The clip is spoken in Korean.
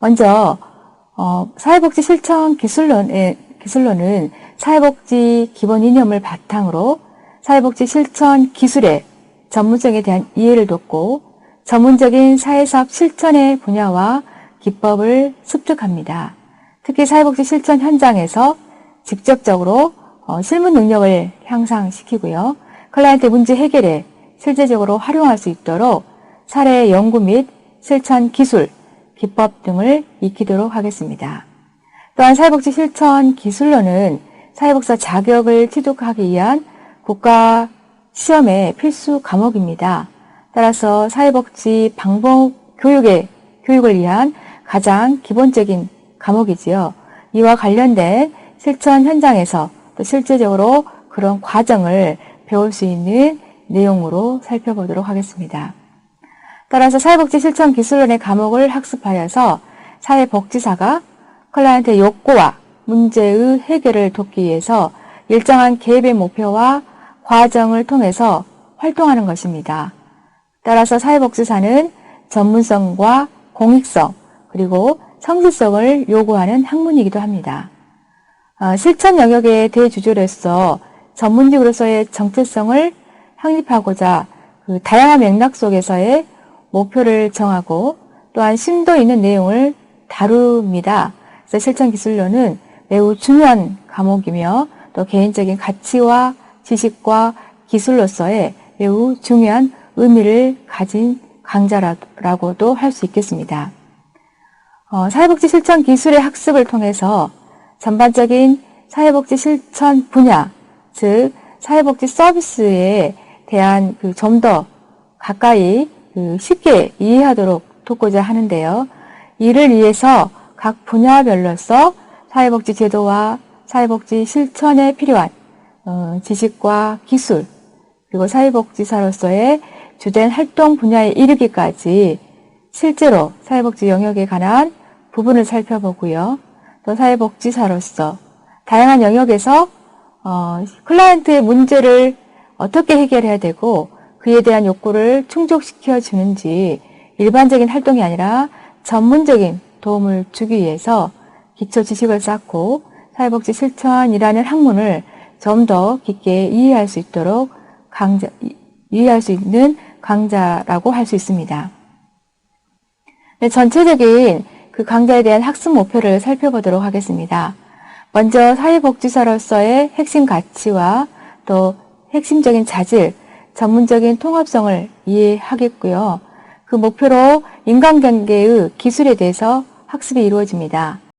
먼저 어, 사회복지 실천 기술론의 기술론은 사회복지 기본 이념을 바탕으로 사회복지 실천 기술의 전문성에 대한 이해를 돕고 전문적인 사회사업 실천의 분야와 기법을 습득합니다. 특히 사회복지 실천 현장에서 직접적으로 어, 실무 능력을 향상시키고요. 클라이언트 문제 해결에 실제적으로 활용할 수 있도록 사례 연구 및 실천 기술, 기법 등을 익히도록 하겠습니다. 또한 사회복지 실천 기술로는 사회복사 자격을 취득하기 위한 국가 시험의 필수 과목입니다. 따라서 사회복지 방법 교육의 교육을 위한 가장 기본적인 과목이지요. 이와 관련된 실천 현장에서 또 실제적으로 그런 과정을 배울 수 있는 내용으로 살펴보도록 하겠습니다. 따라서 사회복지 실천 기술론의 과목을 학습하여서 사회복지사가 클라이언트의 욕구와 문제의 해결을 돕기 위해서 일정한 개입의 목표와 과정을 통해서 활동하는 것입니다. 따라서 사회복지사는 전문성과 공익성 그리고 성실성을 요구하는 학문이기도 합니다. 어, 실천 영역의 대주주로서 전문직으로서의 정체성을 확립하고자 그 다양한 맥락 속에서의 목표를 정하고 또한 심도 있는 내용을 다룹니다. 그래서 실천 기술론은 매우 중요한 과목이며 또 개인적인 가치와 지식과 기술로서의 매우 중요한 의미를 가진 강좌라고도 할 수 있겠습니다. 어, 사회복지 실천 기술의 학습을 통해서 전반적인 사회복지 실천 분야, 즉 사회복지 서비스에 대한 그 좀 더 가까이 그 쉽게 이해하도록 돕고자 하는데요. 이를 위해서 각 분야별로서 사회복지 제도와 사회복지 실천에 필요한 어, 지식과 기술 그리고 사회복지사로서의 주된 활동 분야에 이르기까지 실제로 사회복지 영역에 관한 부분을 살펴보고요. 또 사회복지사로서 다양한 영역에서 어, 클라이언트의 문제를 어떻게 해결해야 되고 그에 대한 욕구를 충족시켜 주는지 일반적인 활동이 아니라 전문적인 도움을 주기 위해서 기초 지식을 쌓고 사회복지 실천이라는 학문을 좀 더 깊게 이해할 수 있도록 강좌, 이해할 수 있는 강좌라고 할 수 있습니다. 네, 전체적인 그 강좌에 대한 학습 목표를 살펴보도록 하겠습니다. 먼저 사회복지사로서의 핵심 가치와 또 핵심적인 자질, 전문적인 통합성을 이해하겠고요. 그 목표로 인간관계의 기술에 대해서 학습이 이루어집니다.